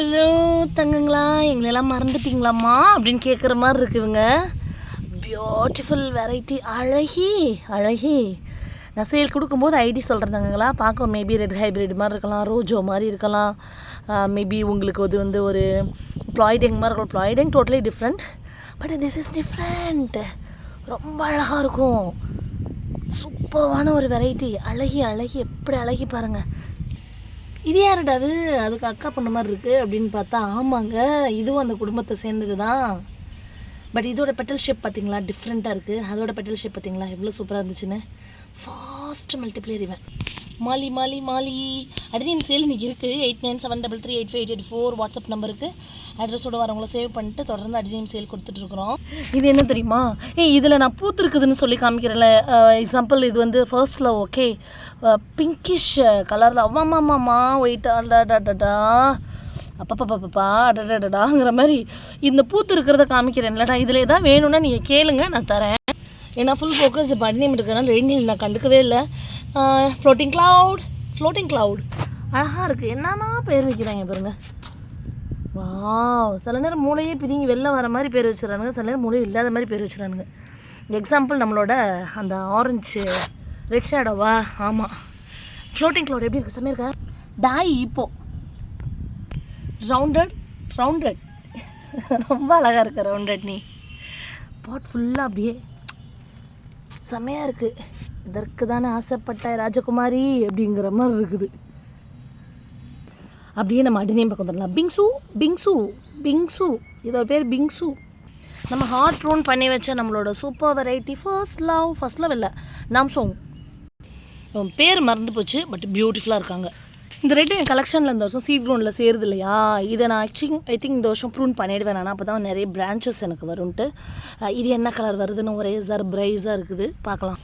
Hello தங்கங்களா எங்களெல்லாம் மறந்துட்டீங்களாம்மா? அப்படின்னு கேட்குற மாதிரி இருக்குதுங்க பியூட்டிஃபுல் வெரைட்டி அழகி அழகி. நான் சேல் கொடுக்கும்போது ஐடி சொல்கிறேன் தங்கங்களா. பார்க்க மேபி ரெட் ஹைப்ரிட் மாதிரி இருக்கலாம் ரோஜோ மாதிரி இருக்கலாம். மேபி உங்களுக்கு அது வந்து ஒரு ப்ளாய்டெங் மாதிரி இருக்கும். ப்ளாய்டெங் totally different but this is different ரொம்ப அழகாக இருக்கும். சூப்பரான ஒரு வெரைட்டி அழகி அழகி. எப்படி அழகி பாருங்கள் இது யாருடா அது? அதுக்கு அக்கா பொண்ணு மாதிரி இருக்குது அப்படின்னு பார்த்தா ஆமாங்க இதுவும் அந்த குடும்பத்தை சேர்ந்தது தான் பட் இதோட பெட்டல் ஷேப் பார்த்தீங்களா? டிஃப்ரெண்ட்டாக இருக்குது அதோட பெட்டல் ஷேப் பார்த்தீங்களா? எவ்வளோ சூப்பராக இருந்துச்சுன்னு. ஃபாஸ்ட் மல்டிப்ளேயர் இவன். மாலி மாலி மாலி. அடினியம் சேல் இன்றைக்கி இருக்குது eight nine seven double three eight five eight eight four WhatsApp நம்பருக்கு அட்ரஸோட வரவங்கள சேவ் பண்ணிட்டு தொடர்ந்து அடினியம் சேல் கொடுத்துட்ருக்குறோம் இது என்ன தெரியுமா? ஏ இதில் நான் பூத்துருக்குதுன்னு சொல்லி காமிக்கிறேன்ல. எக்ஸாம்பிள் இது வந்து ஃபர்ஸ்ட்டில் ஓகே பிங்கிஷ் கலரில் அவ்வாமாமாம்மா ஒயிட் அடாடாடா அப்பப்பப்பப்பா அடடாங்கிற மாதிரி இந்த பூத்து இருக்கிறத காமிக்கிறேன்லடா இதில் எதாவது வேணும்னா நீங்கள் கேளுங்க நான் தரேன். ஏன்னா ஃபுல் ஃபோக்கஸ் இப்போ அட்னியம் இருக்கிறனால ரெயினில் நான் கண்டுக்கவே இல்லை. ஃப்ளோட்டிங் க்ளவுட் ஃப்ளோட்டிங் க்ளவுட் அழகாக இருக்குது என்னென்னா பேர் வைக்கிறாங்க பாருங்கள் வா சில நேரம் மூளையே பிரிங்கி வெளில வர மாதிரி பேர் வச்சுறானுங்க சில நேரம் மூளை இல்லாத மாதிரி பேர் வச்சுறானுங்க எக்ஸாம்பிள் நம்மளோட அந்த ஆரஞ்சு ரெட் ஷேடோவா ஆமாம் ஃப்ளோட்டிங் cloud எப்படி இருக்குது செம்மையாக இருக்கா? டாய் இப்போ. ரவுண்டட் ரவுண்டட் ரொம்ப அழகாக இருக்குது ரவுண்டட் நீ. பாட் ஃபுல்லாக அப்படியே. செமையாக இருக்குது இதற்கு தானே ஆசைப்பட்ட ராஜகுமாரி அப்படிங்கிற மாதிரி இருக்குது. அப்படியே நம்ம அடிநேம் பக்கம் வந்துடலாம். பிங்சு பிங்சு பிங்சு. இதோட பேர் பிங்சு. நம்ம ஹார்ட் ரோன் பண்ணி வச்ச நம்மளோட super variety first love first love இல்லை நாம்சோங் அவன் பேர் மறந்து போச்சு பட் பியூட்டிஃபுல்லாக இருக்காங்க. இந்த ரெட்டு என் கலெக்ஷனில் இந்த வருஷம் சீட் க்ரௌண்டில் சேருது இல்லையா? இதை நான் ஆக்சுவலி ஐ திங்க் இந்த வருஷம் ப்ரூன் பண்ணிடுவேன் நான் அப்போ தான் நிறைய பிரான்ச்சஸ் எனக்கு வரும்ன்ட்டு இது என்ன கலர் வருதுன்னு ஒரே சார் பிரைஸாக இருக்குது. பார்க்கலாம்.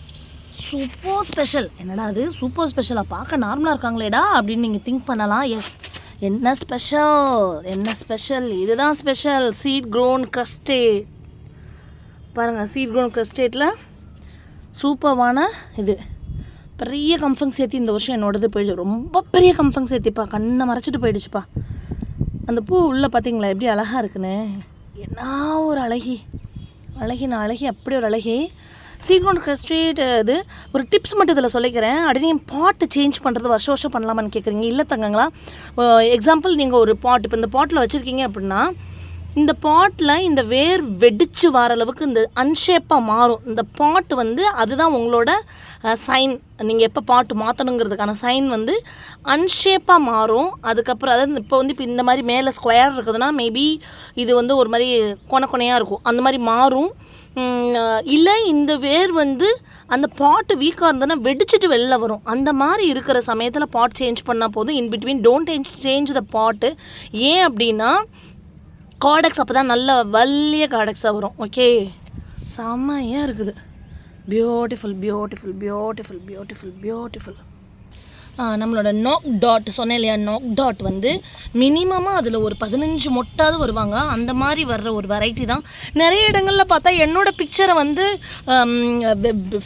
Super special. என்னடா அது? சூப்பர் ஸ்பெஷலாக பார்க்க நார்மலாக இருக்காங்களேடா அப்படின்னு நீங்கள் திங்க் பண்ணலாம். எஸ் என்ன ஸ்பெஷல்? என்ன ஸ்பெஷல்? இதுதான் ஸ்பெஷல். சீட் க்ரோன் crusted பாருங்கள் சீட் க்ரோன் க்ரஸ்டேட்டில் சூப்பர்வான இது. பெரிய கம்ஃபங் சேர்த்தி இந்த வருஷம் என்னோடது போயிடுச்சு. ரொம்ப பெரிய கம்ஃபங் சேர்த்திப்பா. கண்ணை மறைச்சிட்டு போயிடுச்சுப்பா. அந்த பூ உள்ளே பார்த்தீங்களா எப்படி அழகாக இருக்குன்னு. என்ன ஒரு அழகி. அழகி நான் அழகி அப்படி ஒரு அழகி. சீக்ரோன் ஸ்ட்ரீட் இது ஒரு டிப்ஸ் மட்டும் இதில் சொல்லிக்கிறேன். அடினே பாட்டு சேஞ்ச் பண்ணுறது வருஷம் வருஷம் பண்ணலாமான்னு கேட்குறீங்க இல்லை தங்கங்களா எக்ஸாம்பிள் நீங்கள் ஒரு பாட் இப்போ இந்த பாட்டில் வச்சுருக்கீங்க அப்படின்னா இந்த பாட்டில் இந்த வேர் வெடிச்சு வர அளவுக்கு இந்த அன்ஷேப்பாக மாறும். இந்த பாட்டு வந்து அதுதான் உங்களோட சைன் நீங்கள் எப்போ பாட்டு மாற்றணுங்கிறதுக்கான சைன் வந்து அன்ஷேப்பாக மாறும். அதுக்கப்புறம் அதாவது இப்போ வந்து இப்போ இந்த மாதிரி மேலே ஸ்கொயர் இருக்குதுன்னா மேபி இது வந்து ஒரு மாதிரி கொன கொனையாக இருக்கும். அந்த மாதிரி மாறும். இல்லை இந்த வேர் வந்து அந்த பாட்டு வீக்காக இருந்ததுன்னா வெடிச்சிட்டு வெளில வரும். அந்த மாதிரி இருக்கிற சமயத்தில் பாட் சேஞ்ச் பண்ணால் போதும். In between don't change change the pot. ஏன் அப்படின்னா காடெக்ஸ் அப்போ தான் நல்ல வலிய காடெக்ஸாக வரும். ஓகே செம்மையாக இருக்குது. Beautiful beautiful beautiful beautiful beautiful நம்மளோட நாக் டாட் சொன்னேன் இல்லையா நாக் டாட் வந்து மினிமமாக அதில் ஒரு பதினஞ்சு மொட்டாவது வருவாங்க. அந்த மாதிரி வர்ற ஒரு வெரைட்டி தான். நிறைய இடங்களில் பார்த்தா என்னோட பிக்சரை வந்து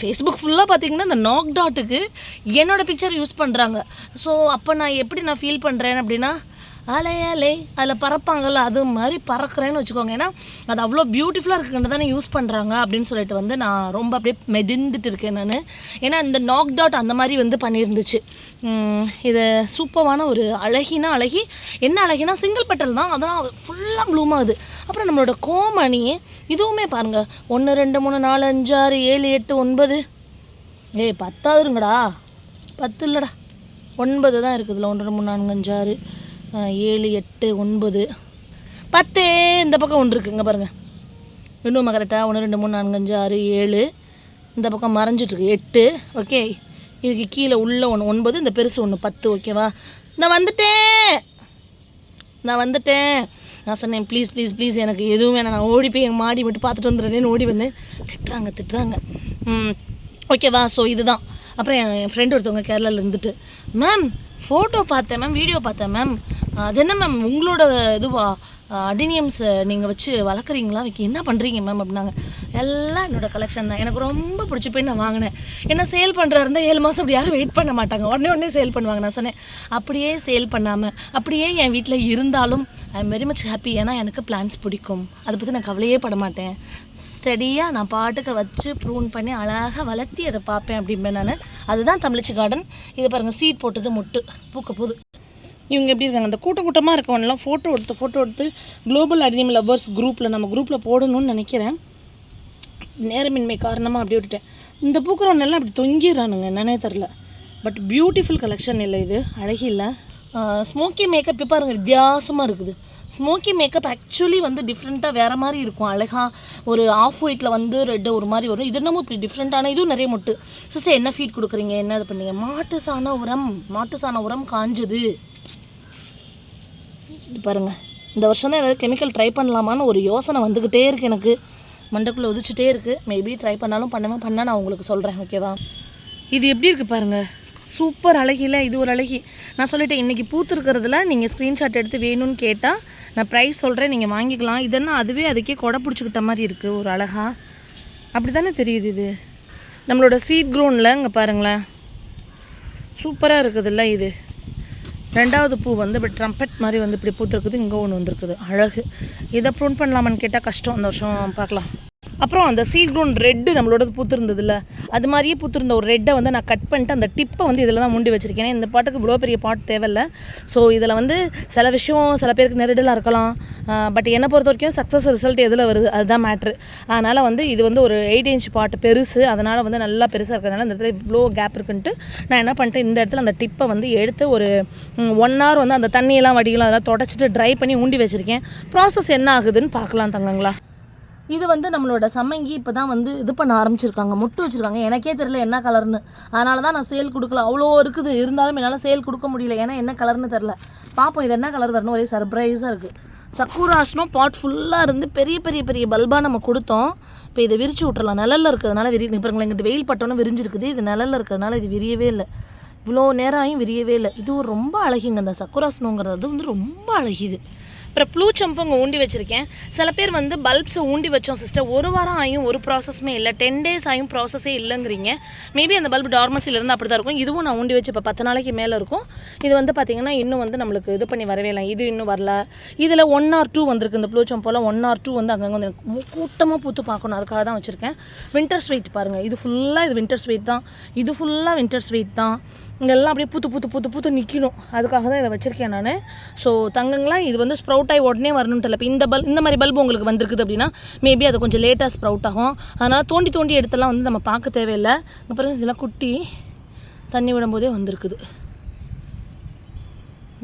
ஃபேஸ்புக் ஃபுல்லாக பார்த்தீங்கன்னா இந்த நாக் டாட்டுக்கு என்னோடய பிக்சர் யூஸ் பண்ணுறாங்க ஸோ அப்போ நான் எப்படி நான் ஃபீல் பண்ணுறேன் அப்படின்னா அலை அலை அதில் பறப்பாங்கல்ல அது மாதிரி பறக்கிறேன்னு வச்சுக்கோங்க. ஏன்னா அது அவ்வளோ பியூட்டிஃபுல்லாக இருக்குன்னு தானே யூஸ் பண்ணுறாங்க அப்படின்னு சொல்லிட்டு வந்து நான் ரொம்ப அப்படியே மெதிந்துட்டு இருக்கேன் நான். ஏன்னா இந்த நாக் டாட் அந்த மாதிரி வந்து பண்ணியிருந்துச்சு. இது சூப்பரான ஒரு அழகினா அழகி என்ன அழகினா சிங்கிள் பெட்டல் தான் அதெல்லாம் ஃபுல்லாக ப்ளூம் ஆகுது. அப்புறம் நம்மளோட கோமணி இதுவுமே பாருங்கள் ஒன்று ரெண்டு மூணு நாலு அஞ்சு ஆறு ஏழு எட்டு ஒன்பது. ஏய் பத்தாவதுங்கடா பத்து இல்லைடா ஒன்பது தான் இருக்குதுல ஒன்று ரெண்டு மூணு நான்கு அஞ்சு ஆறு. ஏழு எட்டு ஒன்பது. பத்து இந்த பக்கம் ஒன்று இருக்குங்க பாருங்கள் இன்னும் கரெக்டாக ஒன்று ரெண்டு மூணு நான்கு அஞ்சு ஆறு ஏழு. இந்த பக்கம் மறைஞ்சிட்ருக்கு எட்டு ஓகே இதுக்கு கீழே உள்ள ஒன்று ஒன்பது இந்த பெருசு ஒன்று பத்து ஓகேவா நான் வந்துட்டேன். நான் வந்துட்டேன். நான் சொன்னேன் ப்ளீஸ் ப்ளீஸ் ப்ளீஸ் எனக்கு எதுவும் வேணாம். நான் ஓடி போய் எங்கள் மாடி மட்டும் பார்த்துட்டு வந்துடுறேன்னு ஓடி வந்தேன் திட்டுறாங்க திட்டுறாங்க. ஓகேவா ஸோ இதுதான். அப்புறம் என் என் ஃப்ரெண்டு ஒருத்தவங்க கேரளாவில் இருந்துட்டு மேம் ஃபோட்டோ பார்த்தேன் மேம் வீடியோ பார்த்தேன் மேம் அது என்ன மேம் உங்களோட இதுவா? அடினியம்ஸ் நீங்கள் வச்சு வளர்க்குறீங்களா? வைக்க என்ன பண்ணுறீங்க மேம் அப்படின்னாங்க. எல்லாம் என்னோடய கலெக்ஷன் தான். எனக்கு ரொம்ப பிடிச்சி போய் நான் வாங்கினேன். என்ன சேல் பண்ணுறா இருந்தால் ஏழு மாதம் அப்படி யாரும் வெயிட் பண்ண மாட்டாங்க. உடனே உடனே சேல் பண்ணுவாங்க. நான் சொன்னேன் அப்படியே சேல் பண்ணாமல் அப்படியே என் வீட்டில் இருந்தாலும் I am very much happy ஏன்னா எனக்கு பிளான்ஸ் பிடிக்கும். அதை பற்றி நான் கவலையே பட மாட்டேன். ஸ்டடியாக நான் பாட்டுக்கு வச்சு ப்ரூன் பண்ணி அழகாக வளர்த்தி அதை பார்ப்பேன் அப்படிம்பேன் நான். அதுதான் தமிழிச்சி கார்டன் இது பாருங்கள் சீட் போட்டது முட்டு. பூக்க போகுது இவங்க எப்படி இருக்காங்க? அந்த கூட்டம் கூட்டமாக இருக்கவனெல்லாம் ஃபோட்டோ எடுத்து ஃபோட்டோ எடுத்து குளோபல் அனிமல் லவ்வர்ஸ் குரூப்பில் நம்ம குரூப்பில் போடணும்னு நினைக்கிறேன். நேரமின்மை காரணமாக அப்படி விட்டுட்டேன். இந்த பூக்கிறவனெல்லாம் அப்படி தொங்கிடுறானுங்க என்னன்னே தெரில பட் பியூட்டிஃபுல் கலெக்ஷன் இல்லை இது அழகி இல்லை. ஸ்மோக்கி மேக்கப் இப்போ பாருங்கள் வித்தியாசமாக இருக்குது. ஸ்மோக்கி மேக்கப் ஆக்சுவலி வந்து டிஃப்ரெண்ட்டாக வேறு மாதிரி இருக்கும். அழகாக ஒரு ஆஃப் ஒயிட்டில் வந்து ரெட்டு ஒரு மாதிரி வரும். இது என்னமோ இப்படி டிஃப்ரெண்ட்டான இதுவும் நிறைய மொட்டு. சிஸ்டர் என்ன ஃபீட் கொடுக்குறீங்க? என்ன இது பண்ணீங்க? மாட்டு சாண உரம் மாட்டு சாண உரம் காஞ்சது. இது பாருங்கள் இந்த வருஷம் தான் ஏதாவது கெமிக்கல் ட்ரை பண்ணலாமான்னு ஒரு யோசனை வந்துக்கிட்டே இருக்குது எனக்கு. மண்டக்குள்ளே உதிச்சுட்டே இருக்குது மேபி ட்ரை பண்ணாலும் பண்ணுவேன். பண்ணால் நான் உங்களுக்கு சொல்கிறேன் ஓகேவா இது எப்படி இருக்குது பாருங்கள் சூப்பர் அழகியில் இது ஒரு அழகி. நான் சொல்லிட்டேன் இன்றைக்கி பூத்துருக்கிறதுல நீங்கள் ஸ்க்ரீன்ஷாட் எடுத்து வேணும்னு கேட்டால் நான் ப்ரைஸ் சொல்கிறேன் நீங்கள் வாங்கிக்கலாம். இதெல்லாம் அதுவே அதுக்கே கொடை பிடிச்சிக்கிட்ட மாதிரி இருக்குது ஒரு அழகா? அப்படி தானே தெரியுது இது? நம்மளோட சீட் க்ரோனில் இங்கே பாருங்களேன். சூப்பராக இருக்குதுல்ல இது. ரெண்டாவது பூ வந்து இப்படி ட்ரம்பெட் மாதிரி வந்து இப்படி பூத்துருக்குது இங்கே ஒன்று வந்திருக்குது. அழகு. இதை ப்ரூன் பண்ணலாமான்னு கேட்டால் கஷ்டம். இந்த வருஷம் பார்க்கலாம். அப்புறம் அந்த சீக்ரோன் ரெட்டு நம்மளோடது பூத்திருந்ததுல அது மாதிரியே பூத்திருந்த ஒரு ரெட்டை வந்து நான் கட் பண்ணிட்டு அந்த டிப்பை வந்து இதில் தான் முண்டி வச்சுருக்கேன். ஏன்னா இந்த பாட்டுக்கு இவ்வளோ பெரிய பாட் தேவையில்ல. ஸோ இதில் வந்து சில விஷயம் சில பேருக்கு நெருடலாக இருக்கலாம். பட் என்னை பொறுத்த வரைக்கும் சக்ஸஸ் ரிசல்ட் எதில் வருது அதுதான் மேட்ரு அதனால் வந்து இது வந்து ஒரு எயிட் இன்ச் பாட்டு பெருசு. அதனால் வந்து நல்லா பெருசாக இருக்கிறதுனால இந்த இடத்துல இவ்வளோ கேப் இருக்குன்ட்டு நான் என்ன பண்ணிட்டேன் இந்த இடத்துல அந்த டிப்பை வந்து எடுத்து ஒரு ஒன் ஹவர் வந்து அந்த தண்ணியெல்லாம் வடிக்கலாம் அதெல்லாம் தொடச்சிட்டு ட்ரை பண்ணி ஊண்டி வச்சுருக்கேன். ப்ராசஸ் என்ன ஆகுதுன்னு பார்க்கலாம் தங்கங்களா. இது வந்து நம்மளோட சம்மங்கி இப்போ தான் வந்து இது பண்ண ஆரம்பிச்சிருக்காங்க. முட்டு வச்சுருக்காங்க. எனக்கே தெரியல என்ன கலர்னு அதனால தான் நான் சேல் கொடுக்கல. அவ்வளோ இருக்குது. இருந்தாலும் என்னால் சேல் கொடுக்க முடியல. ஏன்னா என்ன கலர்னு தெரில பார்ப்போம் இது என்ன கலர் வரணும்? ஒரே சர்ப்ரைஸாக இருக்குது சக்கூராஸ்னும் பாட் ஃபுல்லாக இருந்து பெரிய பெரிய பெரிய பல்பாக நம்ம கொடுத்தோம். இப்போ இதை விரிச்சு விட்றலாம் நிழலில் இருக்கிறதுனால விரி இங்க எங்கிட்ட வெயில் பட்டோன்னு விரிஞ்சிருக்குது. இது நிழலில் இருக்கிறதுனால இது விரியவே இல்லை. இவ்வளோ நேரம் ஆகியும் விரியவே இல்லை. இது ஒரு ரொம்ப அழகிங்க. அந்த சக்குராஸ்னோங்கிறது வந்து ரொம்ப அழகிது. அப்புறம் ப்ளூ சம்பு இங்கே ஊண்டி வச்சுருக்கேன். சில பேர் வந்து பல்ப்ஸை ஊண்டி வச்சோம் சிஸ்டர் ஒரு வாரம் ஆயும் ஒரு ப்ராசஸுமே இல்லை. டென் டேஸ் ஆயும் ப்ராசஸே இல்லைங்கிறீங்க. மேபி அந்த பல்ப் டார்மஸில் இருந்து அப்படி தான் இருக்கும். இதுவும் நான் ஊண்டி வச்சு இப்போ பத்து நாளைக்கு மேலே இருக்கும். இது வந்து பார்த்திங்கன்னா இன்னும் வந்து நம்மளுக்கு இது பண்ணி வரவே இல்லை. இது இன்னும் வரல. இதில் ஒன் ஆர் டூ வந்திருக்கு. இந்த ப்ளூ சம்போல ஒன் ஆர் டூ வந்து அங்கங்கே வந்து எனக்கு கூட்டமாக பூத்து பார்க்கணும். அதுக்காக தான் வச்சுருக்கேன். வின்டர் ஸ்வீட் பாருங்கள் இது ஃபுல்லாக இது வின்டர் ஸ்வீட் தான். இது ஃபுல்லாக வின்டர் ஸ்வீட் தான். இங்கெல்லாம் அப்படியே பூத்து பூத்து பூத்து பூத்து நிற்கணும் அதுக்காக தான் இதை வச்சுருக்கேன் நான். ஸோ தங்கங்களா இது வந்து ஸ்ப்ரவுட் ஆகி உடனே வரணும்னு தெரியல. இப்போ இந்த பல் இந்த மாதிரி பல்பு உங்களுக்கு வந்திருக்குது அப்படின்னா மேபி அது கொஞ்சம் லேட்டாக ஸ்ப்ரவுட் ஆகும். அதனால் தோண்டி தோண்டி எடுத்தெல்லாம் வந்து நம்ம பார்க்க தேவையில்லை. அப்புறம் இதெல்லாம் குட்டி தண்ணி விடும்போதே வந்திருக்குது.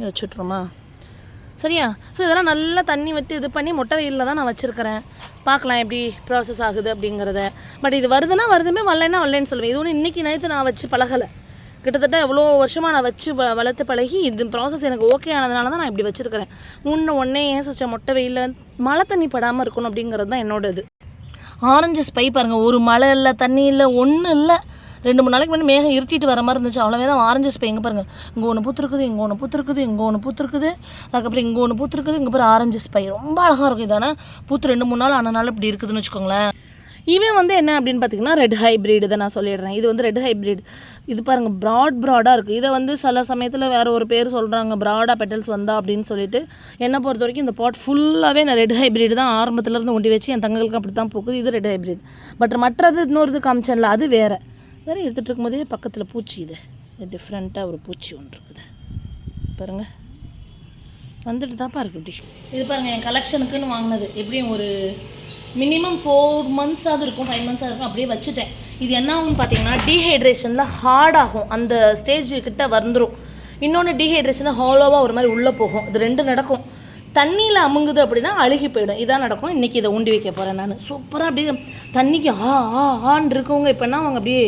வச்சுட்றோமா சரியா? ஸோ இதெல்லாம் நல்லா தண்ணி விட்டு இது பண்ணி மொட்டை வெயிலில் தான் நான் வச்சுருக்கிறேன். பார்க்கலாம் எப்படி ப்ராசஸ் ஆகுது அப்படிங்கிறத. பட் இது வருதுன்னா வருதுமே வரலைன்னா வரலன்னு சொல்லுவேன். இது ஒன்று இன்றைக்கி நைத்து நான் வச்சு பழகலை. கிட்டத்தட்ட எவ்வளோ வருஷமாக நான் வச்சு வ வளர்த்து பழகி இது ப்ராசஸ் எனக்கு ஓகே ஆனதுனால தான் நான் இப்படி வச்சுருக்கிறேன். முன்ன ஒன்றே ஏன் சிஸ்டர் மொட்டை வெயிலில் மழை தண்ணி படாமல் இருக்கணும் அப்படிங்கிறது தான் என்னோட இது. ஆரஞ்சு ஸ்பை பாருங்கள் ஒரு மழை இல்லை தண்ணி இல்லை ஒன்றும் இல்லை. ரெண்டு மூணு நாளைக்கு முன்னாடி மேகம் இருட்டிட்டு வர மாதிரி இருந்துச்சு. அவ்வளோவே தான் ஆரஞ்சு ஸ்பை எங்கே பாருங்கள் இங்கே ஒன்று பூத்துருக்குது இங்கே ஒன்று பூத்துருக்குது இங்கே ஒன்று பூத்துருக்குது. அதுக்கப்புறம் இங்கே ஒன்று பூத்துருக்குது இங்கே பாரு ஆரஞ்சு ஸ்பை ரொம்ப அழகாக இருக்கும் இதானே. பூத்து ரெண்டு மூணு நாள் ஆனால் இப்படி இருக்குதுன்னு வச்சுக்கோங்களேன். இவன் வந்து என்ன அப்படின்னு பார்த்தீங்கன்னா ரெட் ஹைப்ரிட் தான் நான் சொல்லிடுறேன். இது வந்து ரெட் ஹைப்ரிட் இது பாருங்கள் ப்ராட் ப்ராடாக இருக்குது இதை வந்து சில சமயத்தில் வேறு ஒரு பேர் சொல்கிறாங்க ப்ராடாக பெட்டல்ஸ் வந்தா அப்படின்னு சொல்லிட்டு. என்னை பொறுத்த வரைக்கும் இந்த பாட் ஃபுல்லாகவே நான் ரெட் ஹைப்ரிட் தான் ஆரம்பத்துலேருந்து ஒண்டி வச்சு என் தங்களுக்கு அப்படி தான் போகுது இது ரெட் ஹைப்ரிட் பட் மற்றது இன்னொரு இது காமிச்சேன்ல அது வேறு. வேறு எடுத்துகிட்டு இருக்கும்போதே பக்கத்தில் பூச்சி இது. இது டிஃப்ரெண்ட்டாக ஒரு பூச்சி ஒன்று இருக்குது. பாருங்கள் வந்துட்டு தான்ப்பா இருக்கு இப்படி இது பாருங்கள் என் கலெக்ஷனுக்குன்னு வாங்கினது. எப்படியும் ஒரு மினிமம் ஃபோர் மந்த்ஸாவது இருக்கும் ஃபைவ் மந்த்ஸாக இருக்கும் அப்படியே வச்சுட்டேன். இது என்ன ஆகும்னு பார்த்தீங்கன்னா டீஹைட்ரேஷனில் ஹார்ட் ஆகும். அந்த ஸ்டேஜ் கிட்ட வந்துடும் இன்னொன்று டீஹைட்ரேஷனில் ஹாலோவாக ஒரு மாதிரி உள்ளே போகும். இது ரெண்டு நடக்கும். தண்ணியில் அமுங்குது அப்படின்னா அழுகி போயிடும். இதான் நடக்கும். இன்றைக்கி இதை ஊண்டி வைக்க போகிறேன் நான். சூப்பராக அப்படியே தண்ணிக்கு ஆ ஆ ஆன் இருக்கவங்க இப்போனா அவங்க அப்படியே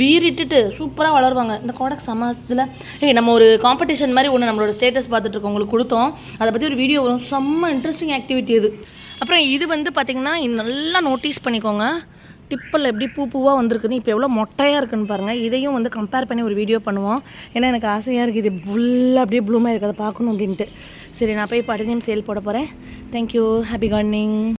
வீறிட்டுட்டு சூப்பராக வளருவாங்க. இந்த கோடக் சமத்தில் ஏய் நம்ம ஒரு காம்படிஷன் மாதிரி ஒன்று நம்மளோட ஸ்டேட்டஸ் பார்த்துட்டு இருக்கவங்களுக்கு கொடுத்தோம். அதை பற்றி ஒரு வீடியோ வரும். செம்ம இன்ட்ரெஸ்டிங் ஆக்டிவிட்டி இது. அப்புறம் இது வந்து பார்த்திங்கன்னா நல்லா நோட்டீஸ் பண்ணிக்கோங்க. டிப்பில் எப்படி பூ பூவாக வந்திருக்குன்னு இப்போ எவ்வளோ மொட்டையாக இருக்குன்னு பாருங்கள் இதையும் வந்து கம்பேர் பண்ணி ஒரு வீடியோ பண்ணுவோம். ஏன்னா எனக்கு ஆசையாக இருக்குது இது ஃபுல்லாக அப்படியே ப்ளூமாக இருக்குது அதை பார்க்கணும் அப்படின்ட்டு. சரி நான் போய் படனையும் சேல் போட போகிறேன் தேங்க்யூ ஹாப்பி கார்டனிங்